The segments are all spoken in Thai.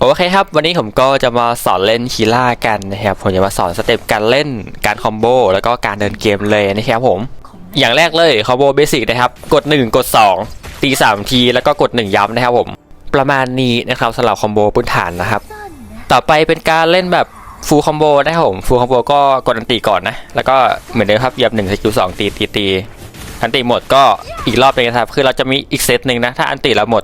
โอเคครับ วันนี้ผมก็จะมาสอนเล่นคีล่ากันนะครับ ผมจะมาสอนสเต็ปการเล่นการคอมโบแล้วก็การเดินเกมเลยนะครับผม อย่างแรกเลยคอมโบเบสิกนะครับ กด 1 กด 2 ตี 3 ทีแล้วก็กด 1 ย้ำนะครับผม ประมาณนี้นะครับสำหรับคอมโบพื้นฐานนะครับ ต่อไปเป็นการเล่นแบบฟูลคอมโบนะครับผมฟูลคอมโบก็กดอันตีก่อนนะ แล้วก็เหมือนเดิมครับเหยียบ1สกิล2ตีตีตี อันตีหมดก็อีกรอบหนึงนะครับ คือเราจะมีอีกเซตหนึ่งนะ ถ้าอันตีเราหมด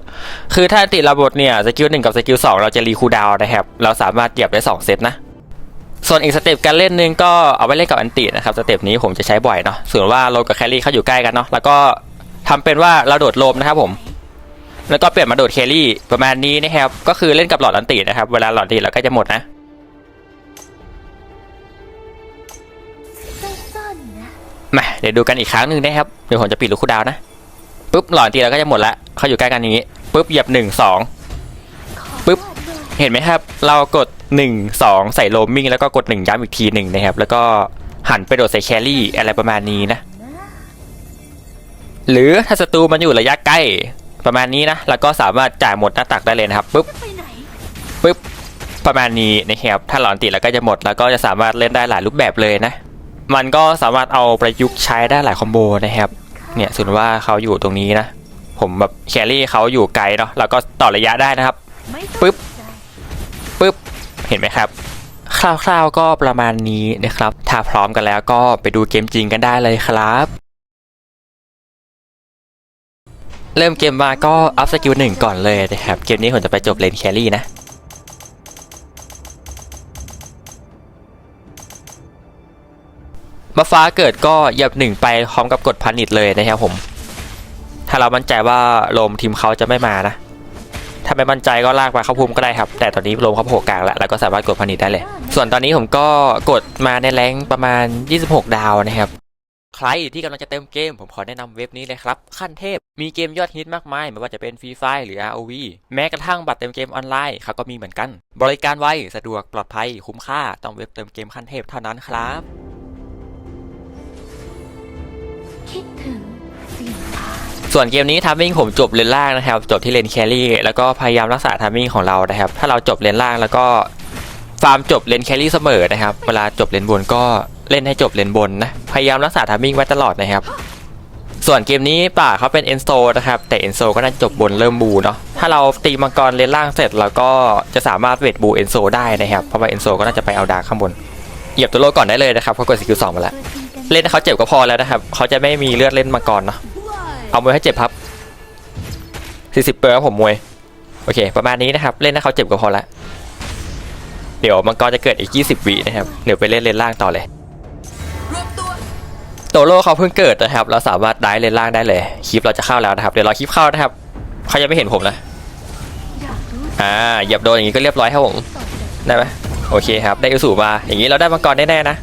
คือถ้าอันติเราหมดเนี่ยสกิลหนึ่งกับสกิลสองเราจะรีคูดาวนะครับ เราสามารถเหยียบได้ 2 เซตนะส่วนอีกสเต็ปการเล่นหนึงก็เอาไว้เล่นกับอันตินะครับสเต็ปนี้ผมจะใช้บ่อยเนาะส่วนว่าโลกับแครี่เขาอยู่ใกล้กันเนาะแล้วก็ทำเป็นว่าเราโดดโลมนะครับผม แล้วก็เปลี่ยนมาโดดแครี่ประมาณนี้นะครับก็คือเล่นกับหลอดอันตินะครับเวลาหลอดอันติเราก็จะหมดนะ มาเดี๋ยวดูกันอีกครั้งหนึ่งนะครับเดี๋ยวผมจะปิดลูกคูดาวนะปุ๊บหลอนติเราก็จะหมดละเขาอยู่ใกล้กันอย่างนี้ปุ๊บเหยียบหนึ่งสองปึ๊บเห็นไหมครับ เรากด1 2ใส่โลมมิ่งแล้วก็กด1ย้ำอีกทีหนึ่งนะครับ แล้วก็หันไปโดดใส่แครี่อะไรประมาณนี้นะ หรือถ้าศัตรูมันอยู่ระยะใกล้ประมาณนี้นะแล้วก็สามารถจ่ายหมดหน้าตักได้เลยนะครับปุ๊บปุ๊บประมาณนี้นะครับถ้าหลอนติดแล้วก็จะหมดแล้วก็จะสามารถเล่นได้หลายรูปแบบเลยนะ มันก็สามารถเอาประยุกต์ใช้ได้หลายคอมโบนะครับ เนี่ยสมมติว่าเขาอยู่ตรงนี้นะ ผมแบบแครี่เขาอยู่ไกลเนาะแล้วก็ต่อระยะได้นะครับปึ๊บปึ๊บเห็นไหมครับคร่าวๆก็ประมาณนี้นะครับ ถ้าพร้อมกันแล้วก็ไปดูเกมจริงกันได้เลยครับ เริ่มเกมมาก็อัพสกิลหนึ่งก่อนเลยนะครับ เกมนี้ผมจะไปจบเลนแครี่นะ มาฟ้าเกิดก็เหยับหนึ่งไปพร้อมกับกดพันิดเลยนะครับผม ถ้าเรามั่นใจว่าโลมทีมเขาจะไม่มานะ ถ้าไม่มั่นใจก็ลากไปเข้าภูมิก็ได้ครับ แต่ตอนนี้ลมเขาโผล่กลางแล้วแล้วก็สามารถกดพันิดได้เลย ส่วนตอนนี้ผมก็กดมาในแรงประมาณ 26 ดาวนะครับใครที่กำลังจะเติมเกม ผมขอแนะนำเว็บนี้เลยครับ ขั้นเทพ มีเกมยอดฮิตมากมาย ไม่ว่าจะเป็นฟรีไฟหรือ ROV แม้กระทั่งบัตรเติมเกมออนไลน์เขาก็มีเหมือนกัน บริการไว สะดวกปลอดภัยคุ้มค่าต้องเว็บเติมเกมขั้นเทพเท่านั้นครับ สิ่งพาส่วนเกมนี้ทามมิ่งผมจบเลนล่างนะครับ จบที่เลนแครี่แล้วก็พยายามรักษาทามมิ่งของเรานะครับ ถ้าเราจบเลนล่างแล้วก็ฟาร์มจบเลนแครี่เสมอนะครับ เวลาจบเลนบนก็เล่นให้จบเลนบนนะ พยายามรักษาทามมิ่งไว้ตลอดนะครับ ส่วนเกมนี้ป่าเขาเป็นเอนโซนะครับ แต่เอนโซก็น่าจะจบบนเริ่มบูเนาะ ถ้าเราตีมังกรเลนล่างเสร็จเราก็จะสามารถเวทบูเอนโซได้นะครับ เพราะว่าเอนโซก็น่าจะไปเอาดาร์ข้างบน เหยียบตัวโลก่อนได้เลยนะครับเพราะกดสกิลสองมาแล้ว เล่นเขาเจ็บก็พอแล้วนะครับเขาจะไม่มีเลือดเล่นมังกรเนาะเอามวยให้เจ็บครับ40เปอร์ครับผมมวยโอเค ประมาณนี้นะครับเล่นให้เขาเจ็บก็พอละเดี๋ยวมังกรจะเกิดอีก 20วินะครับเดี๋ยวไปเล่นเลนล่างต่อเลยโตโร่เขาเพิ่งเกิดนะครับ เราสามารถได้เลนล่างได้เลยคลิปเราจะเข้าแล้วนะครับเดี๋ยวรอคลิปเข้านะครับเขายังไม่เห็นผมนะอ่าเหยียบโดนอย่างนี้ก็เรียบร้อยครับผมได้ไหมโอเคครับได้อุสูมาอย่างนี้เราได้มังกรแน่ๆนะ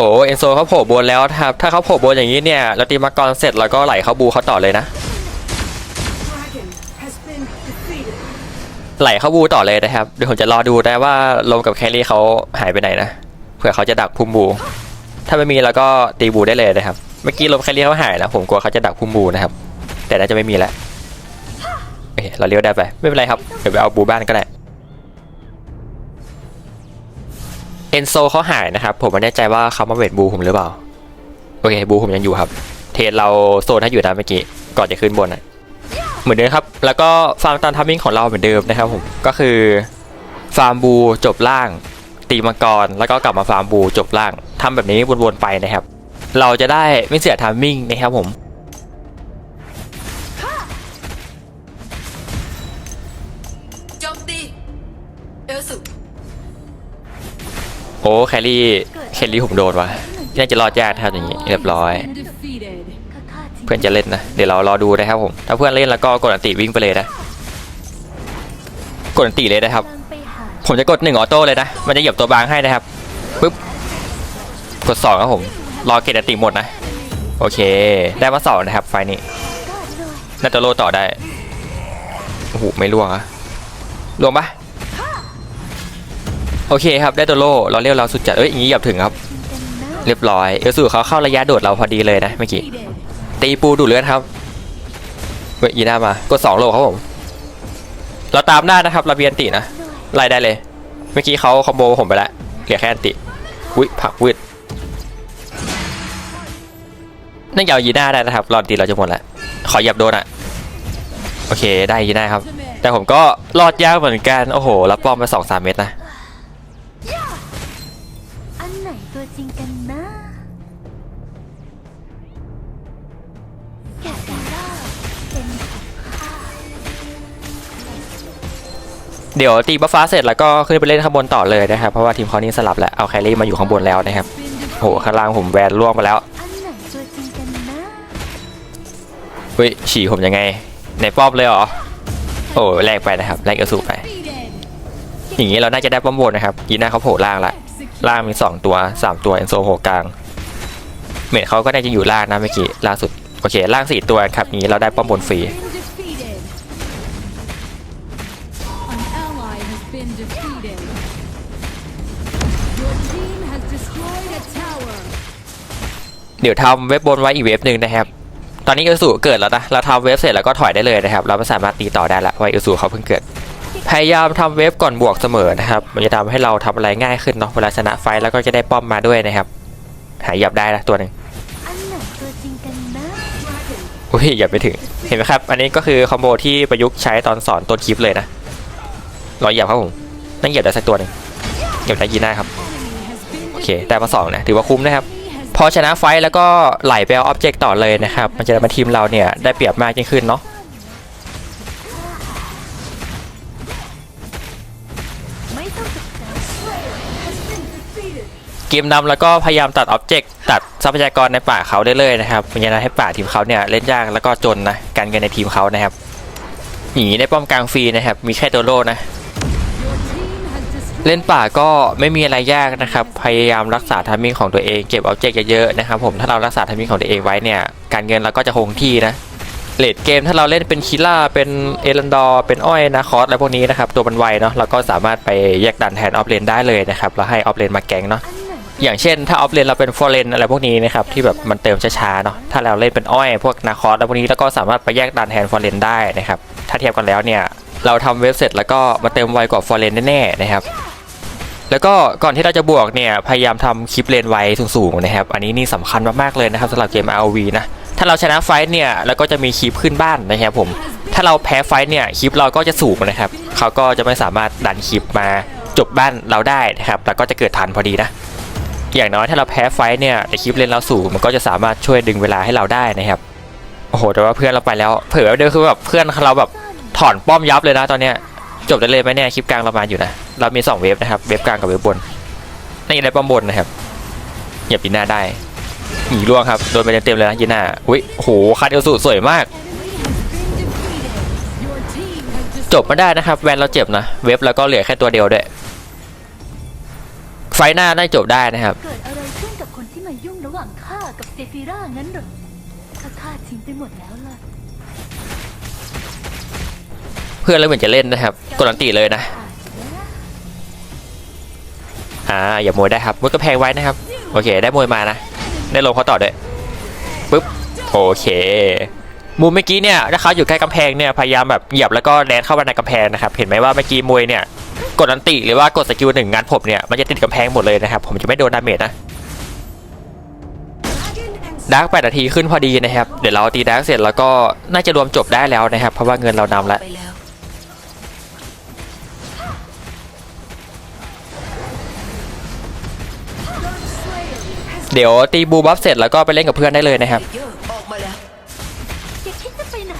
อ้เอนโซเขาโผล่บนแล้วครับถ้าเขาโผล่บนอย่างนี้เนี่ยเราตีมังกรเสร็จเราก็ไหลเข้าบูเขาต่อเลยนะ ไหลเข้าบูต่อเลยนะครับเดี๋ยวผมจะรอดูได้ว่าลมกับแครี่เขาหายไปไหนนะเผื่อเขาจะดักพุ่มบู ถ้าไม่มีแล้วก็ตีบูได้เลยนะครับเมื่อกี้ลมแครี่เขาหายนะผมกลัวเขาจะดักพุ่มบูนะครับแต่น่าจะไม่มีแล้วโอเคเราเลี้ยวได้ไปไม่เป็นไรครับเดี๋ยวไปเอาบูบ้านก็ได้ เอนโซเขาหายนะครับ ผมไม่แน่ใจว่าเขามาเวทบูผมหรือเปล่า โอเคบูผมยังอยู่ครับ เทรเราโซนให้อยู่นะเมื่อกี้ ก่อนจะขึ้นบนนะเหมือนเดิมครับ แล้วก็ฟาร์มตามทัมมิ่งของเราเหมือนเดิมนะครับผม ก็คือฟาร์มบูจบล่าง ตีมังกร แล้วก็กลับมาฟาร์มบูจบล่างทำแบบนี้วนๆไปนะครับ เราจะได้ไม่เสียทัมมิ่งนะครับผมโจมตีเอลสุ โอ้แครี่แครี่ผมโดนว่ะน่าจะรอดยากนะครับอย่างนี้เรียบร้อย เพื่อนจะเล่นนะเดี๋ยวเรารอดูนะครับผมถ้าเพื่อนเล่นแล้วก็กดอันติวิ่งไปเลยนะกดอันติเลยนะครับ ผมจะกดหนึ่งออโต้เลยนะมันจะเหยียบตัวบางให้นะครับปึ๊บกดสองครับผมรอเกตอันติหมดนะ โอเค ได้มาสองนะครับ ไฟล์นี้น่าจะโลต่อได้โอ้โหไม่ล่วงอะล่วงปะ โอเคครับได้ตัวโลเราเรียกเราสุดจัดเอ้ยอย่างนี้หยียบถึงครับ เรียบร้อยเอลสูเขาเข้าระยะโดดเราพอดีเลยนะเมื่อกี้ตีปูดูเลือดครับเฮ้ยอีน่ามากดสองโลครับผม เราตามได้นะครับราเบียนตินะไล่ได้เลย เมื่อกี้เขาคอมโบผมไปแล้วเหลือแค่อันติอุ้ยผักวืดนั่นยาวยีน่าได้นะครับรอดตีเราจะหมดแล้วขอหยับโดนอะโอเคได้ยีน่าครับ แต่ผมก็รอดยากเหมือนกันโอ้โหรับป้อมไปสองสามเม็ดนะ เดี๋ยวตีบัฟฟ้าเสร็จแล้วก็ขึ้นไปเล่นข้างบนต่อเลยนะครับ เพราะว่าทีมเขานี่สลับแล้วเอาแครี่มาอยู่ข้างบนแล้วนะครับโหข้างล่างผมแวนล่วงไปแล้วเฮ้ยฉี่ผมยังไง ในป้อมเลยเหรอโอ้แลกไปนะครับแลกเอลสูไป อย่างนี้เราน่าจะได้ป้อมบนนะครับยีน่าเขาโผล่ล่างละล่างมี 2 ตัว 3 ตัวเอนโซโผล่กลางเมดเขาก็น่าจะอยู่ล่างนะเมื่อกี้ล่าสุดโอเคล่าง 4 ตัวครับนี้เราได้ป้อมบนฟรี เดี๋ยวทำเว็บบนไว้อีกเว็บหนึ่งนะครับ ตอนนี้เอลสูเกิดแล้วนะ เราทำเว็บเสร็จแล้วก็ถอยได้เลยนะครับ เราไม่สามารถตีต่อได้ละเพราะเอลสูเขาเพิ่งเกิด พยายามทำเว็บก่อนบวกเสมอนะครับ มันจะทำให้เราทำอะไรง่ายขึ้นเนาะ เวลาชนะไฟท์แล้วก็จะได้ป้อมมาด้วยนะครับ หายหยับได้นะตัวหนึ่งอันไหนตัวจริงกันนะ Dragon อุ้ยหยับไปถึง เห็นไหมครับ อันนี้ก็คือคอมโบที่ประยุกต์ใช้ตอนสอนต้นคลิปเลยนะ รอยหยับครับผมนั่งเหยียบได้สักตัวหนึ่งเหยียบได้ยีน่าครับ Enemy has been โอเค ได้มาสองนะ ถือว่าคุ้มนะครับ Enemy has พ อชนะไฟท์แล้วก็ไหลไปเอาออบเจกต์ต่อเลยนะครับ มันจะทำให้ทีมเราเนี่ยได้เปรียบมากยิ่งขึ้นเนาะกใจ has been defeated. เกมนำแล้วก็พยายามตัดออบเจกต์ตัดทรัพยากรในป่าเขาได้เลยนะครับมันจะทำให้ป่าทีมเขาเนี่ยเล่นยากแล้วก็จนนะการเงินในทีมเขานะครับหนีได้ป้อมกลางฟรีนะครับมีแค่ตัวโลนะ เล่นป่าก็ไม่มีอะไรยากนะครับ พยายามรักษาทามิ่งของตัวเองเก็บออบเจกต์เยอะๆนะครับผมถ้าเรารักษาทามิ่งของตัวเองไว้เนี่ย การเงินเราก็จะคงที่นะเลดเกมถ้าเราเล่นเป็นคิล่าเป็นเอรันดอร์เป็นอ้อยนาคอสอะไรพวกนี้นะครับ ตัวมันไวเนาะเราก็สามารถไปแยกดันแทนออฟเลนได้เลยนะครับแล้วให้ออฟเลนมาแกงเนาะอันไหนอย่างเช่นถ้าออฟเลนเราเป็นฟอร์เรนอะไรพวกนี้นะครับที่แบบมันเติมช้าๆเนาะถ้าเราเล่นเป็นอ้อยพวกนาคอสอะไรพวกนี้แล้วก็สามารถไปแยกดันแทนฟอร์เรนได้นะครับถ้าเทียบกันแล้วเนี่ยเราทำเว็บเสร็จแล้วก็มาเติมไวกว่าฟอร์เรนแน่ๆนะครับ แล้วก็ก่อนที่เราจะบวกเนี่ยพยายามทำคลิปเลนไวสูงๆนะครับ อันนี้นี่สำคัญมากๆเลยนะครับสำหรับเกม ROV นะ ถ้าเราชนะไฟท์เนี่ยแล้วก็จะมีคลิปขึ้นบ้านนะครับผม ถ้าเราแพ้ไฟท์เนี่ยคลิปเราก็จะสูงนะครับ เขาก็จะไม่สามารถดันคลิปมาจบบ้านเราได้นะครับ แล้วก็จะเกิดทันพอดีนะ อย่างน้อยถ้าเราแพ้ไฟท์เนี่ยแต่คลิปเลนเราสูงมันก็จะสามารถช่วยดึงเวลาให้เราได้นะครับโอ้โหแต่ว่าเพื่อนเราไปแล้ว เผื่อเดียวคือแบบเพื่อนเราแบบถอนป้อมยับเลยนะตอนเนี้ย จบได้เลยไหมเนี่ยคลิปกลางเรามาอยู่นะ เรามี 2 เวฟนะครับ เวฟกลางกับเวฟบนนี่ได้ป้อมบนนะครับเหยียบยีน่าได้หนีร่วงครับ โดนไปเต็มๆเลยนะยีน่าอุ้ยโหคาเดลสูสวยมาก จบมาได้นะครับ แวนเราเจ็บนะ เวฟแล้วก็เหลือแค่ตัวเดียวด้วย ไฟหน้าได้จบได้นะครับ เกิดอะไรขึ้นกับคนที่มายุ่งระหว่างข้ากับเซฟิร่างั้นหรอข้าฆ่าทิ้งไปหมดแล้วล่ะ เพื่อนเราเหมือนจะเล่นนะครับกดอันตีเลยนะอ่าอย่ามวยได้ครับมวยกระแพงไว้นะครับ โอเค ได้มวยมานะ ได้ลงเขาต่อด้วยปุ๊บโอเคมุมเมื่อกี้เนี่ยถ้าเขาอยู่ใกล้กำแพงเนี่ยพยายามแบบเหยียบแล้วก็แลนเข้ามาในกำแพงนะครับเห็นไหมว่าเมื่อกี้มวยเนี่ยกดอันติหรือว่ากดสกิลหนึ่งงานผมเนี่ยมันจะติดกำแพงหมดเลยนะครับ ผมจะไม่โดนดาเมจนะดาร์กแปดนาทีขึ้นพอดีนะครับ เดี๋ยวเราตีดาร์กเสร็จแล้วก็น่าจะรวมจบได้แล้วนะครับ เพราะว่าเงินเรานำแล้ว เดี๋ยวตีบูบัฟเสร็จแล้วก็ไปเล่นกับเพื่อนได้เลยนะครับอะออกมาแล้วแกคิดจะไปไหน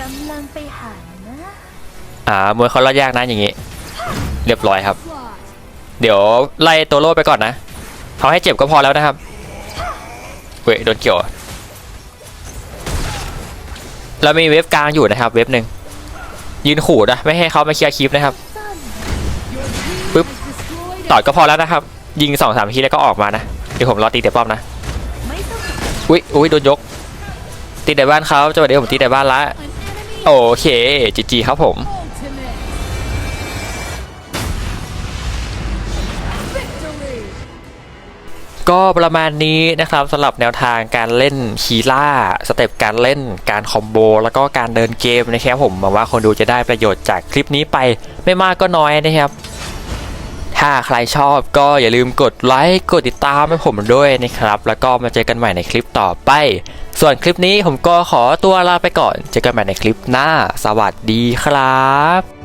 กำลังไปหานะอ่ามวยเขารอดยากนะอย่างงี้เรียบร้อยครับ เดี๋ยวไล่ตัวโล่ไปก่อนนะเขาให้เจ็บก็พอแล้วนะครับเว้ยโดนเกี่ยวเรามีเว็บกลางอยู่นะครับ เว็บหนึ่งยืนขู่นะไม่ให้เขามาเคลียร์คลิปนะครับ ต่อยก็พอแล้วนะครับ ยิงสองสามทีแล้วก็ออกมานะ เดี๋ยวผมรอตีแต่ป้อมนะ อุ้ยอุ้ยโดนยก ตีแต่บ้านเขาจังหวะเดียวผมตีแต่บ้านละ โอเคจีจีครับผม ก็ประมาณนี้นะครับสำหรับแนวทางการเล่นคีล่าสเต็ปการเล่นการคอมโบ แล้วก็การเดินเกมนะครับผมหวังว่าคนดูจะได้ประโยชน์จากคลิปนี้ไปไม่มากก็น้อยนะครับ ถ้าใครชอบก็อย่าลืมกดไลค์กดติดตามให้ผมด้วยนะครับ แล้วก็มาเจอกันใหม่ในคลิปต่อไป ส่วนคลิปนี้ผมก็ขอตัวลาไปก่อน เจอกันใหม่ในคลิปหน้า สวัสดีครับ